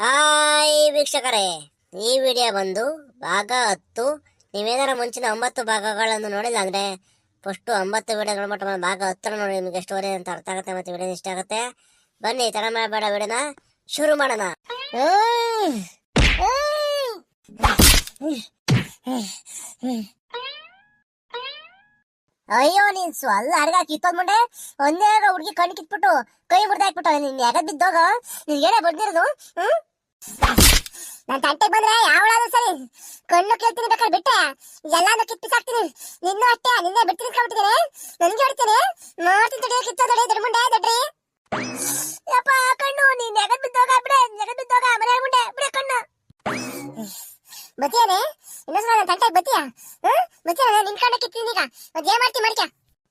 Hi ವೀಕ್ಷಕರೇ, ಈ video ಬಂದು ಭಾಗ ಹತ್ತು. ನೀವೇನಾರ ಮುಂಚಿನ ಒಂಬತ್ತು ಭಾಗಗಳನ್ನು ನೋಡಿಲ್ಲ ಅಂದ್ರೆ ಫಸ್ಟು ಒಂಬತ್ತು ವಿಡಿಯೋಗಳು ಮಟ್ಟ ಭಾಗ ಹತ್ತರ ನೋಡಿ, ನಿಮಗೆ ಸ್ಟೋರಿ ಅಂತ ಅರ್ಥ ಆಗುತ್ತೆ ಮತ್ತೆ ವಿಡಿಯೋ ಇಷ್ಟ ಆಗುತ್ತೆ. ಬನ್ನಿ ತಡ ಮಾಡಬೇಡ ವಿಡಿಯೋನ ಶುರು ಮಾಡೋಣ! ಅಯ್ಯೋ, ನೀನ್ ಸ್ವಲ್ಲ ಅಡ್ಗ ಕಿತ್ತೋದ್ ಮುಂಡೆ ಒಂದೇ ಹುಡುಗಿ ಕಣ್ಣು ಕಿತ್ಬಿಟ್ಟು ಕೈ ಮುರಿದಾಕ್ಬಿಟ್ಟು. ನಿನ್ ಯಾಗ ಬಿದ್ದೋಗ? ನಿನ್ಗೆ ಏನೇ ಬಡ್ದಿರೋದು ಹ್ಮ್? ನಾನ್ ತಂಟೆಗೆ ಬಂದ್ರೆ ಯಾವಳಾದ್ರೂ ಸರಿ ಕಣ್ಣು ಕೇಳ್ತೀನಿ ಬೇಕಾದ್ರೆ ಬಿಟ್ಟೆ ಎಲ್ಲಾನು ಕಿತ್ ಬಿಸಾಕ್ತೀನಿ ನಿನ್ನೂ ಅಷ್ಟೇ ನಿನ್ನೆ ಬಿಡ್ತೀನಿ ಇಟ್ಕೊಂಡ್ಬಿಟ್ಟಿದ್ದೀನಿ ನನ್ಗೆ ಹೊಡಿತೀನಿ ಮಾಡ್ತೀನಿ ತಡಿ ಕಿತ್ತೋದಡಿ ದೊಡ್ಡ ಮುಂಡೆ ದೊಡ್ರಿ ಯಪ್ಪ ಕಣ್ಣು ನೀನ್ ನೆಗದ್ ಬಿದ್ದೋಗ ಬಿಡೆ ನೆಗದ್ ಬಿದ್ದೋಗ ಮನೆ ಮುಂಡೆ ಬಿಡೆ ಕಣ್ಣು ಬತ್ತಿಯಾನೆ ಇನ್ನೊಂದ್ಸಲ ನನ್ನ ತಂಟೆಗೆ ಬತ್ತೀಯ ಹ್ಮ್ ಬತ್ತೀಯ ನಿನ್ ಕಣ್ಣ ಕಿತ್ತೀನಿ ಈಗ ಅದ್ ಏನ್ ಮಾಡ್ತಿ ಮಾಡ್ಕ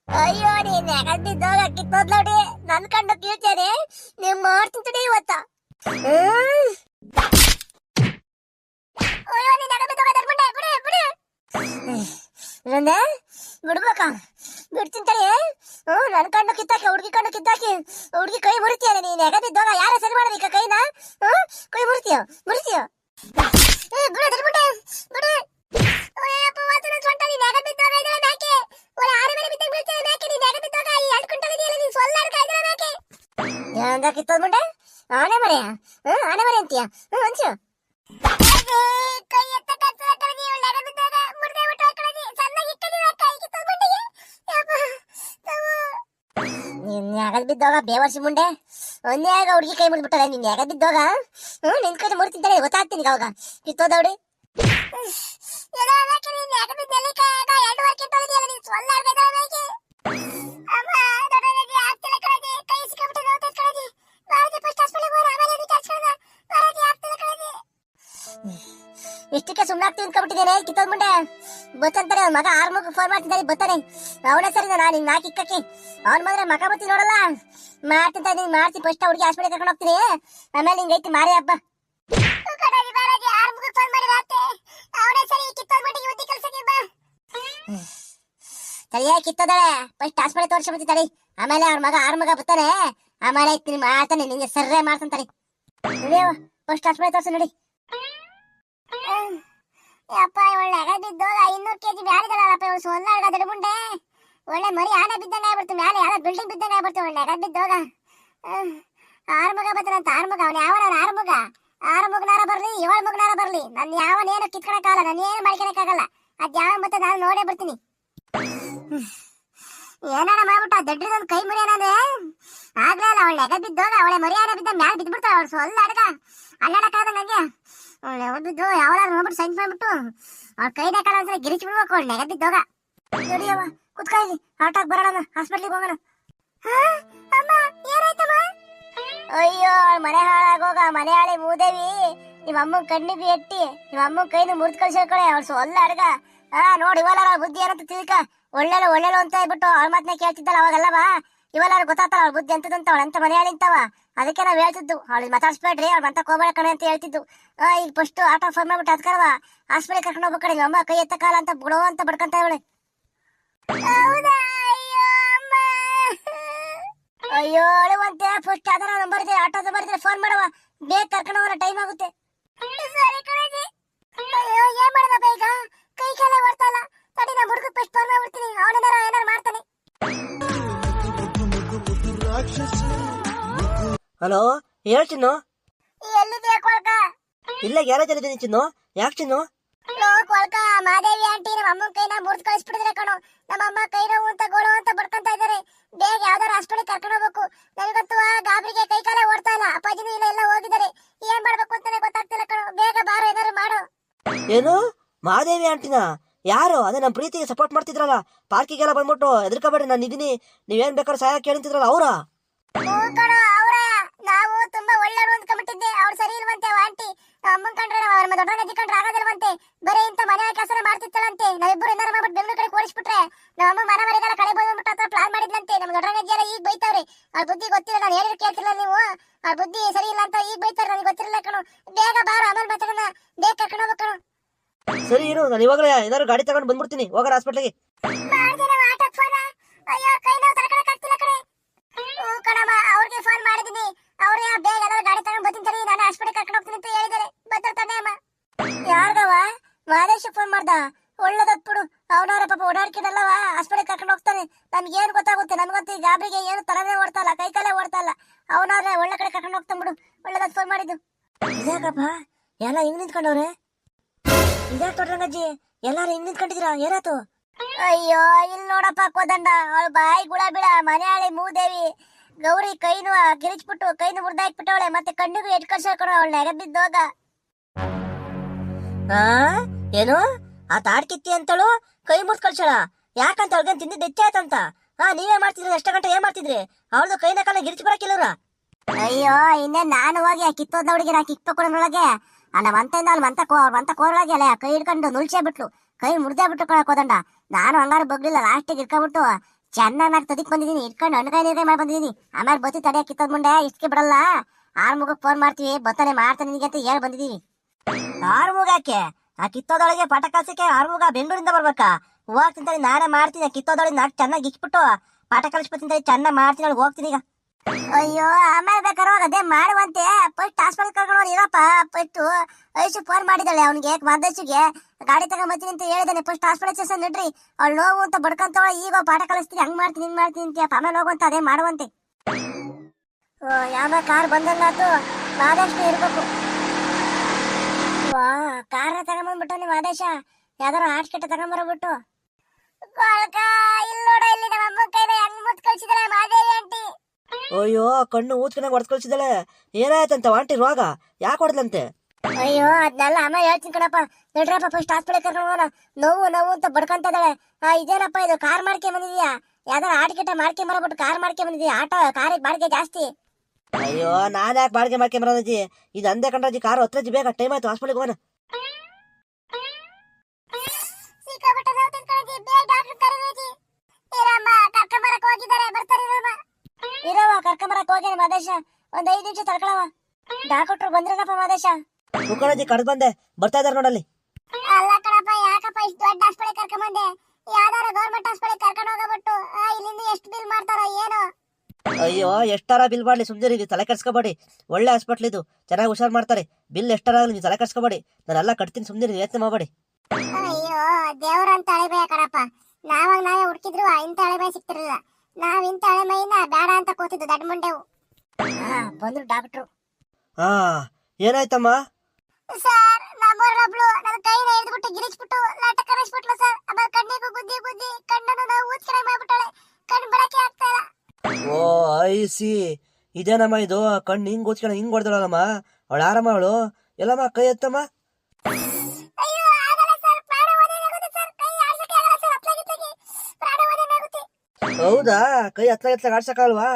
ಅಯ್ಯೋ ನೀನ್ ನೆಗದ್ ಬಿದ್ದೋಗ ಕಿತ್ತೋದ್ ನೋಡಿ ನನ್ ಕಣ್ಣು ಕೀಳ್ತೇನೆ ನೀವ್ ಮಾಡ್ತೀನಿ ತಡಿ ಇವತ್ತ ಹ್ಮ್ ಅಯ್ಯೋ ನೀನ್ ನೆಗದ್ ಬಿದ್ದೋಗ ದರ್ಬುಂಡೆ ಬಿಡು ಬಿಡು ಇಲ್ಲಂದೆ ಬಿಡ್ಬೇಕ ಬಿಡ್ತೀನಿ ತಡಿ ಹ್ಮ್ ನನ್ ಕಣ್ಣು ಕಿತ್ತಾಕಿ ಹುಡುಗಿ ಕಣ್ಣು ಕಿತ್ತಾಕಿ ಹುಡುಗಿ ಕೈ ಮುರಿತೀಯ ನೀನ್ ನೆಗದ್ ಬಿದ್ದೋಗ ಯಾರ ಸರಿ ಮಾಡೋದೀಗ ಕೈನ ಹ್ಮ್ ಕೈ ಮುರಿತೀಯ ಮುರಿತೀಯ ಏ ಬಿಡು ದರ್ಬುಂಡೆ ಬಿಡು ಅಯ್ಯಪ್ಪ ವಾಸನ ಸೊಂಟ ನೀನ್ ನೆಗದ್ ಬಿದ್ದೋಗ ಇದ್ರೆ ನಾಕೆ ಒಳ್ಳೆ ಆರೆ ಮೇಲೆ ಬಿದ್ದಂಗ್ ಬೀಳ್ತೀಯ ನಾಕೆ ನೆಗದ್ ಬಿದ್ದೋಗ? ಬೇವರ್ಸಿ ಮುಂಡೆ ಒಂದೇ ಆಗ ಹುಡುಗಿ ಕೈ ಮುರಿದ್ಬಿಟ್ಟಲ್ಲ ನೀನ್ ನೆಗದ್ ಬಿದ್ದೋಗ? ನಿನ್ ಕೈ ಮುರಿತಿದ್ದಾಳೆ ಗೊತ್ತಾಗ್ತೀನಿ ಈಗ ಅವಾಗ. ಕಿತ್ತೋದವಡಿ ಇಷ್ಟಕ್ಕೆ ಸುಮ್ಮನಾಗ್ತಿ ನಿಂತ್ಕೊಂಡ್ಬಿಟ್ಟಿದ್ದೇನೆ ಕಿತ್ತೋದ್ ಮುಂಡೆ ಬತ್ತಂತಾರೆ ಅವ್ನ ಮಗ ಆರ್ ಮಗ ಫೋನ್ ಮಾಡ್ತಿದ್ದಾರೆ ಬತ್ತಾನೆ. ಅವನೇ ಸರಿ ನಾನು ಇಕ್ಕಕ್ಕೆ. ಅವ್ನ್ ಮಗ ಬತ್ತಿ ನೋಡಲ್ಲ? ಮಾಡ್ತಿದ್ದ ನೀನ್ ಮಾಡ್ತಿ ಫಸ್ಟ್ ಹುಡುಗಿ ಹಾಸ್ಪಿಟಲ್ ಕರ್ಕೊಂಡು ಹೋಗ್ತೀನಿ. ಆಮೇಲೆ ಹಿಂಗ್ ಐತಿ ಮಾರಿ ಹಬ್ಬ. ಸರಿಯಾ ಕಿತ್ತದಳೆ. ಫಸ್ಟ್ ಹಾಸ್ಪಿಟಲ್ ತೋರಿಸ್ಬಿಡ್ತಿ ತಡಿ. ಆಮೇಲೆ ಅವ್ರ ಮಗ ಆರ್ ಮಗ ಬರ್ತಾನೆ ಆಮೇಲೆ ಐತಿ ಮಾಡ್ತಾನೆ ನಿಂಗೆ ಸರ್ರೆ ಮಾಡ್ತಾನೆ ತಡಿ. ನಡಿಯವ ಫಸ್ಟ್ ಹಾಸ್ಪಿಟಲ್ ತೋರ್ಸು ನೋಡಿ. ಯಪ್ಪ ಒಳ್ಳೆ ಅಗ ಬಿದ್ದೋಗ ಇನ್ನೂರು ಕೆಜಿ ಬ್ಯಾರಿಗಳಲ್ಲಪ್ಪ ಇವಳು ಸೊಲ್ಲ ಅಡ್ಗ ಮುಂಡೆ. ಒಳ್ಳೆ ಮರಿ ಆನೆ ಬಿದ್ದಂಗೆ ಆಗ್ಬಿಡ್ತು, ಮೇಲೆ ಯಾವ್ದೋ ಬಿಲ್ಡಿಂಗ್ ಬಿದ್ದಂಗೆ ಆಗ್ಬಿಡ್ತು, ಒಳ್ಳೆ ಅಗ ಬಿದ್ದೋಗ. ಹ್ಮ್. ಆರು ಮಗ ಬರ್ತಾನಂತ ಆರು ಮಗ ಅವ್ನು ಯಾವ ಆರು ಮಗ ಆರು ಮಗನಾರ ಬರ್ಲಿ, ಏಳು ಮುಗ್ನಾರ ಬರ್ಲಿ. ನನ್ನ ಯಾವನೇನು ಕಿತ್ಕೊಳಕ್ಕಾಗಲ್ಲ, ನಾನು ಏನು ಮಾಡ್ಕೊಳಕ್ಕಾಗಲ್ಲ. ಅದ್ ಯಾವ ಮತ್ತೆ ನಾನು ನೋಡೇ ಬರ್ತೀನಿ. ಏನಾರ ಮಾಡ್ಬಿಟ್ಟು ಆ ಕೈ ಮುರಿ ಏನಂದ್ರೆ? ಆಗ್ಲೇ ಅಲ್ಲ, ಅವಳು ನೆಗ ಬಿದ್ದೋಗ, ಅವಳೆ ಮರಿ ಆನೆ ಬಿದ್ದ ಮ್ಯಾಲ ಬಿದ್ಬಿಡ್ತಾಳೆ, ಅವಳು ಸೊಲ್ಲ ಅಡಗ. ಅಲ್ಲಾಡಕ್ಕಾಗಲ್ಲ ನಂಗೆ. ಅವಳು ಬಿದ್ದು ಯಾವಳಾರು ನೋಡ್ಬಿಟ್ಟು ಸೈನ್ಸ್ ಮಾಡ್ಬಿಟ್ಟು, ಅವ್ಳ ಕೈ ಕಾಲ ಒಂದ್ಸಲ ಗಿರಿಚ್ ಬಿಡ್ಬೇಕು, ಅವಳು ನೆಗ ಬಿದ್ದೋಗ. ನಡಿಯವ್ವ ಇಲ್ಲಿ. ಆಟಾಕ್ ಬರೋಣ ಹಾಸ್ಪಿಟ್ಲಿಗೆ ಹೋಗೋಣ. ಅಮ್ಮ, ಏನಾಯ್ತಮ್ಮ? ಅಯ್ಯೋ, ಮನೆ ಹಾಳಾಗೋಗ, ಮನೆ ಹಾಳಿ ಮೂದೇವಿ. ನಿಮ್ಮ ಅಮ್ಮ ಕಣ್ಣಿಗೆ ಎಟ್ಟಿ ನಿಮ್ಮ ಅಮ್ಮ ಕೈನ ಮುರಿದ್ ಕಳ್ಸಿರ್ಕೊಳೆ ಅವ್ಳು ಸೊಲ್ಲ ಅಡ್ಗ. ಹಾ, ನೋಡಿ ಇವಲ್ಲ ಬುದ್ಧಿ ಏನಂತ ತಿಳ್ಕ. ಒಳ್ಳೆಲ್ಲ ಒಳ್ಳೆಲ್ಲ ಅಂತ ಹೇಳ್ಬಿಟ್ಟು ಅವ್ಳ ಮಾತನ್ನ ಕೇಳ್ತಿದ್ದಲ್ಲ ಅವಾಗಲ್ಲವಾ ಇವೆಲ್ಲ ಗೊತ್ತಾಗ್ತಾಳ ಅವಳ ಬುದ್ಧಿ ಎಂತದಂತ ಅವಳ ಅಂತ ಮನೆ ಹಾಳಿಂತವ ಅದಕ್ಕೆ ನಾವ್ ಹೇಳ್ತಿದ್ದು. ಅವಳಿಗೆ ಮಾತಾಡ್ಸ್ಬೇಡ್ರಿ, ಅವ್ಳ ಮಂತ ಕೋಬಳ ಕಣೆ ಅಂತ ಹೇಳ್ತಿದ್ದು. ಈಗ ಫಸ್ಟ್ ಆಟೋ ಫೋನ್ ಮಾಡ್ಬಿಟ್ಟು ಅದ್ಕರವ. ಹಾಸ್ಪಿಟಲ್ ಕರ್ಕೊಂಡು ಹೋಗ್ಬೇಕು ನಿಮ್ಮ ಅಮ್ಮ ಕೈ ಎತ್ತ ಕಾಲ ಅಂತ ಬಿಡೋ ಅಂತ ಬಡ್ಕಂತ ಇವಳೆ. ಅಯ್ಯೋ ಅಳುವಂತೆ ಫಸ್ಟ್ ಅದರ ನಂಬರ್ ಇದೆ ಆಟೋದ ನಂಬರ್ ಫೋನ್ ಮಾಡುವ ಬೇಗ ಕರ್ಕೊಂಡು ಹೋಗೋಣ ಟೈಮ್ ಆಗುತ್ತೆ. ಸರಿ ಕಣಜಿ. ಅಯ್ಯೋ ಏನ್ ಮಾಡೋದಪ್ಪ ಈಗ? ಕೈ ಕಾಲೇ ಬರ್ತಾ ಇಲ್ಲ. ತಡಿ ನಾ ಹುಡುಗ ಫಸ್ಟ್ ಫೋನ್ ಮಾಡ್ಬಿಡ್ತೀನಿ. ಅವನೇನಾರ ಏನಾರು ಮಾಡ್ತಾನೆ. ಹಲೋ ಹೇಳ್ ಚಿನ್ನು? ಎಲ್ಲಿದೆಯಾ ಕೊಳಕ? ಇಲ್ಲ ಗ್ಯಾರೇಜ್ ಅಲ್ಲಿ ಚಿನ್ನು. ಯಾಕೆ ಚಿನ್ನು? ಲೋ ಕೊಳ್ಕ ಮಾದೇವಿ ಆಂಟಿ ನಮ್ಮ ಅಮ್ಮನ ಕೈನ ಮುರಿದು ಕಳಿಸ್ಬಿಡಿದ್ರೆ ಕಣೋ. ನಮ್ಮ ಅಮ್ಮ ಕೈ ನೋವು ಅಂತ ಗೋಳು ಅಂತ ಬಡ್ಕೊಂತ ಇದ್ದಾರೆ. ಬೇಗ ಯಾವ್ದಾರು ಹಾಸ್ಪಿಟಲ್ ಕರ್ಕೊಂಡು ಹೋಗ್ಬೇಕು. ನನಗಂತೂ ಗಾಬರಿಗೆ ಕೈ ಕಾಲ ಓಡ್ತಾ ಇಲ್ಲ. ಅಪ್ಪಾಜಿನೂ ಇಲ್ಲ ಎಲ್ಲ ಹೋಗಿದ್ದಾರೆ. ಏನ್ ಮಾಡ್ಬೇಕು ಅಂತಾನೆ ಗೊತ್ತಾಗ್ತಿಲ್ಲ ಕಣೋ. ಬೇಗ ಬಾರೋ ಏನಾದ್ರು ಮಾಡು. ಏನು? ಮಹಾದೇವಿ ಆಂಟಿನ? ಯಾರು? ಅದೇ ನಮ್ಮ ಪ್ರೀತಿಗೆ ಸಪೋರ್ಟ್ ಮಾಡ್ತಿದ್ರಲ್ಲ. ಪಾರ್ಕಿಗೆಲ್ಲ ಬಂದ್ಬಿಟ್ಟು ಎದ್ರಕಬೇಡಿ ನಾನು ಇದೀನಿ ನೀವೇನ್ ಬೇಕಾದ್ರೂ ಸಹಾಯ ಕೇಳ್ತಿದ್ರಲ್ಲ ಅವರ? ಹ್ಞೂ ಕಣೋ ಅವ್ರ ನಾವು ತುಂಬಾ ಒಳ್ಳೆಯವರು ಅಂದ್ಕೊಂಡ್ಬಿಟ್ಟಿದ್ದೆ. ಅವ್ರು ಸರಿ ಇಲ್ವಂತೆ ಆಂಟಿ. ನಮ್ಮ ಅಮ್ಮನ್ ಕಂಡ್ರೆ ನಾವು ಅವ್ರ ದೊಡ್ಡ ನದಿ ಕಂಡ್ರೆ ಆಗೋದಿಲ್ವಂತೆ ಬರೀ ಇಂಥ ಮನೆ ಕೆಸರ ಮಾಡ್ತಿತ್ತಲ್ಲಂತೆ. ನಾವಿಬ್ಬರು ಏನಾರು ಮಾಡ್ಬಿಟ್ಟು ಬೆಂಗಳೂರು ಕಡೆ ಕೋರಿಸ್ಬಿಟ್ರೆ ನಮ್ಮ ಅಮ್ಮ ಮನೆ ಮನೆಗೆಲ್ಲ ಕಡೆ ಬಂದ್ಬಿಟ್ಟು ಹತ್ರ ಪ್ಲಾನ್ ಮಾಡಿದ್ಲಂತೆ. ನಮ್ಮ ದೊಡ್ಡ ಎದ್ದಿಯಲ್ಲ ಎಲ್ಲ ಈಗ ಬೈತಾವ್ರಿ. ಅವ್ರ ಬುದ್ಧಿ ಗೊತ್ತಿಲ್ಲ ನಾನು ಹೇಳಿದ್ರೆ ಕೇಳ್ತಿಲ್ಲ ನೀವು. ಅವ್ರ ಬುದ್ಧಿ ಸರಿ ಇಲ್ಲ ಅಂತ ಈಗ ಬೈತಾರೆ ನನಗೆ ಗೊತ್ತಿರಲ್ಲ ಕಣೋ. ಬೇಗ ಬಾರ ಆಮೇಲೆ ಮಾತಾಡೋಣ ಬೇಗ ಕರ್ಕೊಂಡು ಹೋಗ್ಬೇಕು ಸರಿ ಇರು ನಾನು ಇವಾಗಲೇ ಏನಾದ್ರು ಗಾಡಿ ತಗೊಂಡು ಬಂದ್ಬಿಡ್ತೀನಿ. ಹೋಗೋಣ ಹಾಸ್ಪಿಟ್ಲಿಗೆ ಅಯ್ಯೋ ಕೈ ನೋವು ತಡ್ಕೊಳಕ್ಕಾಗ್ತಿಲ್ಲ ಕಣೆ ಹ್ಞೂ ಕಣಮ್ಮ ಅವ್ರಿಗೆ ಫೋನ್ ಮಾಡಿದೀನಿ ಅವ್ರೇ ಬೇಗ ಏನಾದ್ರು ಗಾಡಿ ತಗೊಂಡು ಬರ್ತೀನಿ ತಡಿ ನಾನು ಹಾಸ್ಪಿಟಲ್ ಕರ್ಕೊಂಡು ಹೋಗ್ತೀನಿ ಅಂತ ಫೋನ್ ಮಾಡ್ದ ಒಳ್ಳೇದತ್ ಬಿಡು ಅವನವರ ಪಾಪ ಓಡಾಡ್ಕಿದಲ್ಲವ? ಹಾಸ್ಪಿಟಲ್ ಕರ್ಕೊಂಡು ಹೋಗ್ತಾನೆ. ನನ್ಗೆ ಏನು ಗೊತ್ತಾಗುತ್ತೆ? ನನ್ಗಂತೂ ಈ ಗಾಬರಿಗೆ ಏನು ತಲೆನೇ ಓಡ್ತಾ ಇಲ್ಲ, ಕೈ ಕಾಲೇ ಓಡ್ತಾ ಇಲ್ಲ. ಅವನವ್ರೆ ಒಳ್ಳೆ ಕಡೆ ಕರ್ಕೊಂಡು ಹೋಗ್ತಾನೆ ಬಿಡು. ಒಳ್ಳೇದತ್ ಫೋನ್ ಮಾಡಿದ್ದು. ಇದ್ಯಾಕಪ್ಪ? ಎಲ್ಲ ಹಿಂಗ್ ನಿಂತ್ಕೊಂಡವ್ರೆ? ಇದ್ಯಾಕ ತೊಡ್ರಂಗಜ್ಜಿ ಎಲ್ಲಾರು ಹಿಂಗ್ ನಿಂತ್ಕೊಂಡಿದ್ದೀರಾ? ಏನಾತು ಅಯ್ಯೋ ಇಲ್ಲಿ ನೋಡಪ್ಪ ಕೋದಂಡ. ಅವಳು ಬಾಯಿ ಗುಳ ಬಿಡ ಮನೆಯಾಳಿ ಮೂದೇವಿ. ಗೌರಿ ಕೈನು ಕಿರಿಚ್ಬಿಟ್ಟು ಕೈನು ಮುರ್ದಾಕ್ಬಿಟ್ಟವಳೆ. ಮತ್ತೆ ಕಣ್ಣಿಗೂ ಎಟ್ ಕಳ್ಸಾಕೊಂಡು ಅವಳು ನೆಗ ಬಿದ್ದೋಗ ಆ ತಾಡ್ಕಿತ್ತಿ ಅಂತಳು? ಕೈ ಮುರ್ದ್ ಕಳ್ಸಳ ಯಾಕಂತ ಅವ್ಳಿಗೆ ತಿಂದಿದ್ದು ಹೆಚ್ಚಾಯ್ತಂತ ಹಾ ನೀವೇ ಮಾಡ್ತಿದ್ರಿ ಎಷ್ಟು ಗಂಟೆ ಏನ್ ಮಾಡ್ತಿದ್ರಿ? ಅವಳದು ಕೈನ ಕಾಲ ಗಿರಿಚಿ ಬರಕಿಲ್ಲವ್ರ ಅಯ್ಯೋ ಇನ್ನೇ ನಾನು ಹೋಗಿ ಆ ಕಿತ್ತೋದ ನಾ ಕಿಕ್ಕ ಕೊಡೋನೊಳಗೆ ಅಲ್ಲ ಮಂತೆಯಿಂದ ಅಲ್ಲಿ ಮಂತ ಕೋ ಮಂತ ಕೋರೊಳಗೆ ಅಲ್ಲ ಕೈ ಹಿಡ್ಕೊಂಡು ನುಲ್ಸೇ ಬಿಟ್ಲು. ಕೈ ಮುರ್ದೇ ಬಿಟ್ಟು ಕೊಡಕ್ ಹೋದಂಡ. ನಾನು ಹಂಗಾರು ಬಗ್ಲಿಲ್ಲ ಲಾಸ್ಟಿಗೆ ಇಟ್ಕೊಂಡ್ಬಿಟ್ಟು ಚೆನ್ನಾಗಿ ನಾಕ್ ತದಿಕ್ ಬಂದಿದ್ದೀನಿ ಇಟ್ಕೊಂಡು ಹಣ್ಣುಗಾಯಿ ನೀರೇ ಮಾಡಿ ಬಂದಿದ್ದೀನಿ ಆಮೇಲೆ ಬತ್ತಿ ತಡೆ ಕಿತ್ತದ ಮುಂಡೆ ಇಷ್ಟಕ್ಕೆ ಬಿಡಲ್ಲ. ಆರ್ ಮುಗಕ್ಕೆ ಫೋನ್ ಮಾಡ್ತೀವಿ ಬತ್ತನೆ ಮಾಡ್ತಾನೆ ನಿನಗೆ ಅಂತ ಹೇಳಿ ಬಂದಿದ್ದೀವಿ ಆರು ಮುಗಾಕೆ ಆ ಕಿತ್ತೋದೊಳಗೆ ಪಾಠ ಕಲ್ಸಕ್ಕೆ ಆರು ಮುಗ ಬೆಂಗಳೂರಿಂದ ಬರ್ಬೇಕಾ? ಹೋಗ್ತೀನಿ ನಾನೇ ಮಾಡ್ತೀನಿ ಕಿತ್ತೋದೊಳಗೆ ನಾಕ್ ಚೆನ್ನಾಗಿ ಇಕ್ಬಿಟ್ಟು ಪಾಠ ಕಲಿಸ್ಬಿಡ್ತೀನಿ ಚೆನ್ನಾಗಿ ಮಾಡ್ತೀನಿ ಅಲ್ಲಿ ಹೋಗ್ತೀನಿ ಈಗ. ಅಯ್ಯೋ, ಆಮೇಲೆ ಬೇಕಾರೋ ಅದೇ ಮಾಡುವಂತೆ. ಫಸ್ಟ್ ಹಾಸ್ಪಿಟಲ್ ಕರ್ಕೊಂಡು ಇರಪ್ಪ. ಫಸ್ಟ್ ಐಶು ಫೋನ್ ಮಾಡಿದಾಳೆ ಅವ್ನಿಗೆ ಮಾದೇಶಿಗೆ ಗಾಡಿ ತಗೊಂಬತ್ತೀನಿ ಅಂತ ಹೇಳಿದಾನೆ. ಫಸ್ಟ್ ಹಾಸ್ಪಿಟಲ್ ಸೇಸ ನಡ್ರಿ. ಅವ್ಳು ನೋವು ಅಂತ ಬಡ್ಕಂತವಳ, ಈಗ ಪಾಠ ಕಲಿಸ್ತೀನಿ, ಹಂಗ್ ಮಾಡ್ತೀನಿ, ಹಿಂಗ್ ಮಾಡ್ತೀನಿ ಅಂತ ಆಮೇಲೆ ಹೋಗುವಂತ, ಅದೇ ಮಾಡುವಂತೆ. ಯಾವ ಕಾರ್ ಬಂದಲ್ಲ ಆದಷ್ಟು ಇರ್ಬೇಕು. ಕಾರ ತಗೊಂಬಂದ್ಬಿಟ್ಟು ನಿಮ್ಮ ಆದೇಶ. ಯಾವ್ದಾರ ಆಟ ಕೆಟ್ಟ ತಗೊಂಬರ್ಬಿಟ್ಟು. ಮಾದೇವಿ ಆಂಟಿ ಅಯ್ಯೋ ಕಣ್ಣು ಊದ್ಕೊಂಡಾಗ ಹೊಡೆದ್ ಏನಾಯ್ತಂತ ಆಂಟಿ ರೋಗ? ಯಾಕೆ ಹೊಡೆದಂತೆ ಅಯ್ಯೋ ಅದನ್ನೆಲ್ಲ ಅಮ್ಮ ಹೇಳ್ತೀನಿ ಕಣಪ್ಪ. ನಡ್ರಪ್ಪ ಫಸ್ಟ್ ಹಾಸ್ಪಿಟಲ್ ಕರ್ಕೊಂಡು ಹೋಗೋಣ. ನೋವು ನೋವು ಅಂತ ಬಡ್ಕೊಂತ ಇದಾಳೆ. ಆ, ಇದೇನಪ್ಪ ಇದು ಕಾರ್ ಮಾಡ್ಕೆ ಬಂದಿದ್ಯಾ? ಯಾವ್ದಾರ ಆಟಿಕೆಟ ಮಾಡ್ಕೆ ಬರ್ಬಿಟ್ಟು ಕಾರ್ ಮಾಡ್ಕೆ ಬಂದಿದ್ಯಾ? ಆಟೋ ಕಾರಿಗೆ ಬಾಡಿಗೆ ಜಾಸ್ತಿ. ಅಯ್ಯೋ ನಾನ್ ಯಾಕೆ ಬಾಡಿಗೆ ಮಾಡ್ಕೆ ಬರೋದಜ್ಜಿ? ಇದು ಅಂದೆ ಕಂಡ್ರಜ್ಜಿ ಕಾರು ಹತ್ರ ಜಿ ಬೇಗ ಟೈಮ್ ಆಯ್ತು ಹಾಸ್ಪಿಟಲ್ಗೆ ಹೋಗೋಣ. ಇರವ ಕರ್ಕೊಂಬರಕ್ ಹೋಗಿ ಮಾದೇಶ. ಒಂದ್ ಐದ್ ನಿಮಿಷ ತಡ್ಕೊಳವ ಡಾಕ್ಟರ್ ಬಂದ್ರನಪ್ಪ ಮಾದೇಶ. ಮುಖಂಡಜ್ಜಿ ಕಡ್ದು ಬಂದೆ ಬರ್ತಾ ಇದಾರೆ ನೋಡಲ್ಲಿ. ಅಲ್ಲ ಕಣಪ್ಪ ಯಾಕಪ್ಪ ಇಷ್ಟು ದೊಡ್ಡ ಹಾಸ್ಪಿಟಲ್ ಕರ್ಕೊಂಬಂದೆ ಯಾವ್ದಾರ ಗೌರ್ಮೆಂಟ್ ಹಾಸ್ಪಿಟಲ್ ಕರ್ಕೊಂಡು ಹೋಗಬಿಟ್ಟು ಇಲ್ಲಿಂದ ಎಷ್ಟು ಬಿಲ್ ಮಾಡ್ತಾರೋ ಏನೋ. ಅಯ್ಯೋ ಎಷ್ಟಾರ ಬಿಲ್ ಮಾಡಲಿ ಸುಮ್ಮನೆ ನೀವು ತಲೆ ಕೆಡ್ಸ್ಕೊಬೇಡಿ. ಒಳ್ಳೆ ಹಾಸ್ಪಿಟ್ಲ್ ಇದು. ಚೆನ್ನಾಗಿ ಹುಷಾರ್ ಮಾಡ್ತಾರೆ. ಬಿಲ್ ಎಷ್ಟಾರ ಆಗಲಿ ನೀವು ತಲೆ ಕೆಡ್ಸ್ಕೊಬೇಡಿ. ನಾನೆಲ್ಲ ಕಟ್ತೀನಿ ಸುಮ್ಮನೆ ನೀವು ಯೋಚನೆ ಮಾಡಬೇಡಿ. ಅಯ್ಯೋ ದೇವ್ರಂತ ಅಳೆಬಯ ಕಣಪ್ಪ. ನಾವಾಗ ನಾವೇ ಹುಡುಕಿದ್ರು ಇಂಥ ಅಳೆಬಯ ಸಿಕ್ತಿರಲಿಲ್ಲ ನಾವ್ ಇಂಥ ಅಳೆಮೈನ ಬೇಡ ಅಂತ ಕೂತಿದ್ದು ದಡ್ಡ ಮುಂಡೆವು. ಬಂದ್ರು ಡಾಕ್ಟ್ರು ಹಾ ಏನಾಯ್ತಮ್ಮ? ಸರ್ ನಮ್ಮೂರೊಬ್ಳು ನನ್ನ ಕೈನ ಹಿಡಿದ್ಬಿಟ್ಟು ಗಿರಿಚ್ಬಿಟ್ಟು ಲಾಟ ಕರೆಸ್ಬಿಟ್ಲು ಸರ್. ಆಮೇಲೆ ಕಣ್ಣಿಗೂ ಗುದ್ದಿ ಗುದ್ದಿ ಕಣ್ಣನ್ನು ನಾವು ಊದ್ಕಡೆ ಮಾಡ್ಬಿಟ್ಟಾಳೆ ಓ ಐ ಸಿ ಇದೇನಮ್ಮ ಇದು ಕಣ್ಣು ಹಿಂಗ್ ಓದ್ಕೊಂಡು ಹಿಂಗ್ ಹೊಡೆದಳಮ್ಮ ಅವಳು ಆರಾಮ ಅವಳು? ಎಲ್ಲಮ್ಮ ಕೈ ಎತ್ತಮ್ಮ? ಹೌದಾ ಕೈ ಹತ್ರ ಎತ್ತಲಾಗ ಆಡ್ಸಕಲ್ವಾ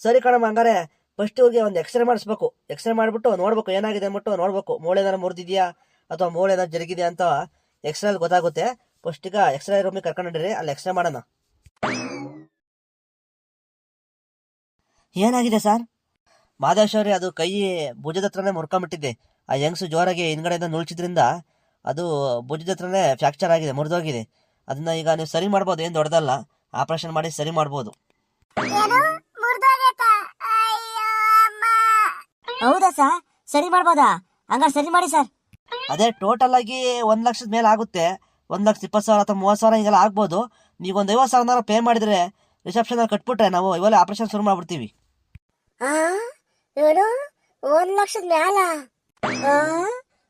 ಸರಿ ಕಣಮ್ಮ ಹಂಗಾರೆ ಫಸ್ಟ್ ಹೋಗಿ ಒಂದು ಎಕ್ಸ್ರೇ ಮಾಡಿಸ್ಬೇಕು. ಎಕ್ಸ್ರೇ ಮಾಡ್ಬಿಟ್ಟು ನೋಡ್ಬೇಕು ಏನಾಗಿದೆ ಅಂದ್ಬಿಟ್ಟು ನೋಡ್ಬೇಕು. ಮೂಳೆ ಏನಾರು ಮುರಿದಿದ್ಯಾ? ಅಥವಾ ಮೂಳೆ ಏನಾರು ಜರುಗಿದೆಯಾ ಅಂತ ಎಕ್ಸ್ರೇ ಅಲ್ಲಿ ಗೊತ್ತಾಗುತ್ತೆ. ಫಸ್ಟ್ ಈಗ ಎಕ್ಸ್ರೇ ರೂಮಿಗೆ ಕರ್ಕೊಂಡ್ರಿ ಅಲ್ಲಿ ಎಕ್ಸ್ರೇ ಮಾಡೋಣ. ಏನಾಗಿದೆ ಸರ್? ಮಾದೇಶ್ವರಿ ಅದು ಕೈ ಭುಜದ ಹತ್ರನೇ ಮುರ್ಕೊಂಬಿಟ್ಟಿದ್ದೆ ಆ ಯಂಗ್ಸು ಜೋರಾಗಿ ಹಿಂದ್ಗಡೆಯಿಂದ ನುಳ್ಚಿದ್ರಿಂದ ಅದು ಭುಜದ ಹತ್ರನೇ ಫ್ರಾಕ್ಚರ್ ಆಗಿದೆ ಮುರಿದೋಗಿದೆ. ಅದನ್ನ ಈಗ ನೀವು ಸರಿ ಮಾಡ್ಬೋದು ಏನು ದೊಡ್ಡದಲ್ಲ. ಆಪರೇಷನ್ ಮಾಡಿ ಸರಿ ಮಾಡ್ಬೋದು. ಹೌದಾ ಸರ್? ಸರಿ ಮಾಡ್ಬೋದಾ? ಹಂಗಾರೆ ಸರಿ ಮಾಡಿ ಸರ್. ಅದೇ ಟೋಟಲ್ ಆಗಿ ಒಂದ್ ಲಕ್ಷದ ಮೇಲೆ ಆಗುತ್ತೆ. ಒಂದ್ ಲಕ್ಷ ಇಪ್ಪತ್ತು ಸಾವಿರ ಅಥವಾ ಮೂವತ್ತು ಸಾವಿರ ಹಿಂಗೆಲ್ಲ ಆಗ್ಬೋದು. ನೀವು ಒಂದು ಐವತ್ತು ಸಾವಿರ ಪೇ ಮಾಡಿದ್ರೆ ರಿಸೆಪ್ಷನ್ ಅಲ್ಲಿ ಕಟ್ಬಿಟ್ರೆ ನಾವು ಇವಾಗ ಆಪರೇಷನ್ ಶುರು ಮಾಡ್ಬಿಡ್ತೀವಿ. ಆ? ಏನು? ಒಂದ್ ಲಕ್ಷದ ಮ್ಯಾಲ? ಆ?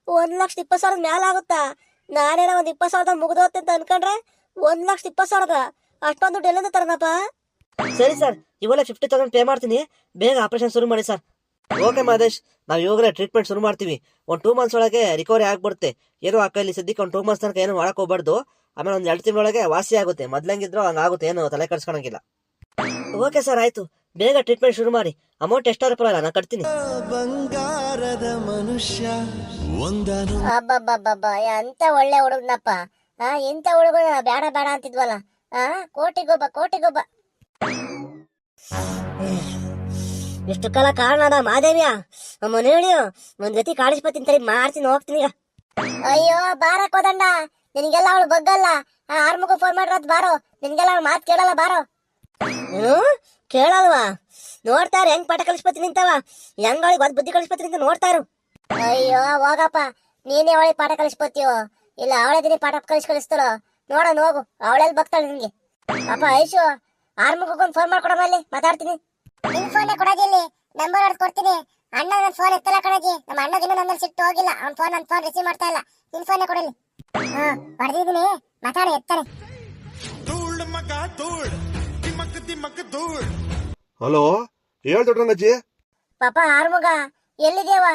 ಒಂದ್ ಲಕ್ಷದ ಇಪ್ಪತ್ತು ಸಾವಿರದ ಮ್ಯಾಲ ಆಗುತ್ತಾ? ನಾನೇನ ಒಂದ್ ಇಪ್ಪತ್ತು ಸಾವಿರದ ಮುಗ್ದೋತ್ತೆ ಅಂತ ಅನ್ಕೊಂಡ್ರೆ ಒಂದ್ ಲಕ್ಷದ ಇಪ್ಪತ್ತು ಸಾವಿರದ. ಅಷ್ಟೊಂದು ದುಡ್ಡು ಎಲ್ಲಿಂದ ತರನಪ್ಪ ಸರಿ ಸರ್ ಇವೆಲ್ಲ ಫಿಫ್ಟಿ ತೌಸಂಡ್ ಪೇ ಮಾಡ್ತೀನಿ. ಬೇಗ ಆಪರೇಷನ್ ಶುರು ಮಾಡಿ ಸರ್. ಓಕೆ ಮಾದೇಶ್ ನಾವು ಇವಾಗಲೇ ಟ್ರೀಟ್ಮೆಂಟ್ ಶುರು ಮಾಡ್ತೀವಿ. ಒಂದು ಟೂ ಮಂತ್ಸ್ ಒಳಗೆ ರಿಕವರಿ ಆಗ್ಬಿಡುತ್ತೆ. ಏನೋ ಆ ಕೈಲಿ ಸದ್ಯಕ್ಕೆ ಒಂದು ಟೂ ಮಂತ್ಸ್ ತನಕ ಏನು ಮಾಡಕ್ ಹೋಗ್ಬಾರ್ದು. ಆಮೇಲೆ ಒಂದು ಎರಡು ತಿಂಗಳೊಳಗೆ ವಾಸಿ ಆಗುತ್ತೆ. ಮೊದ್ಲಂಗಿದ್ರು ಹಂಗಾಗುತ್ತೆ ಏನು ತಲೆ ಕೆಡ್ಸ್ಕೊಳಂಗಿಲ್ಲ. ಓಕೆ ಸರ್ ಆಯ್ತು. ಬೇಗ ಟ್ರೀಟ್ಮೆಂಟ್ ಶುರು ಮಾಡಿ. ಅಮೌಂಟ್ ಎಷ್ಟಾದ್ರೂ ಪರವಾಗಿಲ್ಲ ನಾನು ಕಟ್ತೀನಿ. ಬಂಗಾರದ ಮನುಷ್ಯ ಒಂದನು. ಅಬ್ಬಬ್ಬಬ್ಬಬ್ಬ ಎಂತ ಒಳ್ಳೆ ಹುಡುಗನಪ್ಪ. ಆ ಇಂಥ ಹುಡುಗನ ಬೇಡ ಬೇಡ ಅಂತಿದ್ವಲ್ಲ. ಆ ಕೋಟಿಗೊಬ್ಬ ಕೋಟಿಗೊಬ್ಬ. ಎಷ್ಟು ಕಾಲ ಅದ ಮಾದೇವಿಯ? ಮನೆ ಹೇಳಿಯೋ ಒಂದ್ ಜೊತೆ ಕಾಡಿಸ್ಬತ್ತೀನಿ ತರಿ ಮಾಡ್ತೀನಿ ಹೋಗ್ತೀನಿ ಈಗ. ಅಯ್ಯೋ ಬಾರ ಕೋದಂಡ ನಿನಗೆಲ್ಲ ಅವಳು ಬಗ್ಗಲ್ಲ. ಆ ಆರ್ಮಗ ಫೋನ್ ಮಾಡಿರೋದು ಬಾರೋ. ನಿನಗೆಲ್ಲ ಅವಳು ಮಾತು ಕೇಳಲ್ಲ ಬಾರೋ. ಏನು ಕೇಳಲ್ವಾ? ನೋಡ್ತಾರ, ಹೆಂಗ್ ಪಾಠ ಕಲಿಸ್ಪತಿ ನಿಂತವ. ಹೆಂಗ್ ಒಂದ್ ಬುದ್ಧಿ ಕಲಿಸ್ಬತ್ತೀನಿ ನಿಂತ ನೋಡ್ತಾರು. ಅಯ್ಯೋ, ಹೋಗಪ್ಪ. ನೀನೇ ಅವಳಿ ಪಾಠ ಕಲಿಸ್ಬತ್ತೀಯೋ ಇಲ್ಲ, ಅವಳೇ ದಿನ ಪಾಠ ಕಲಿಸ್ ಕಳಿಸ್ತಾರೋ ನೋಡೋಣ, ಹೋಗು. ಅವಳೆಲ್ಲಿ ಬಗ್ತಾಳೆ ನಿನ್ಗೆ ಅಪ್ಪ, ಐಶು ಆರ್ಮಗೊಂದು ಫೋನ್ ಮಾಡ್ಕೊಡಮ್ಮ ಮಾತಾಡ್ತೀನಿ. ನಿನ್ ಫೋನ್ ಕೊಡೋದಿಲ್ಲಿ ನಂಬರ್ ಹೊಡೆದು ಕೊಡ್ತೀನಿ. ಅಣ್ಣ ನನ್ನ ಫೋನ್ ಎತ್ತಲ್ಲ ಕಣಜಿ. ನಮ್ಮ ಅಣ್ಣಗಿನ್ನೂ ನನ್ನ ಸಿಟ್ಟು ಹೋಗಿಲ್ಲ. ಅವ್ನ ಫೋನ್ ನನ್ನ ಫೋನ್ ರಿಸೀವ್ ಮಾಡ್ತಾ ಇಲ್ಲ. ನಿನ್ ಫೋನ್ ಕೊಡಲಿ ಹಾ ಹೊಡೆದಿದ್ದೀನಿ. ಮಾತಾಡಿ, ಎತ್ತಾನೆ. ಧೂಳ್ ಮಗ ಹಲೋ ಹೇಳ್ ದೊಡ್ಡರಂಗಜ್ಜಿ ಪಾಪ ಆರ್ಮುಗ ಎಲ್ಲಿದ್ಯಾವ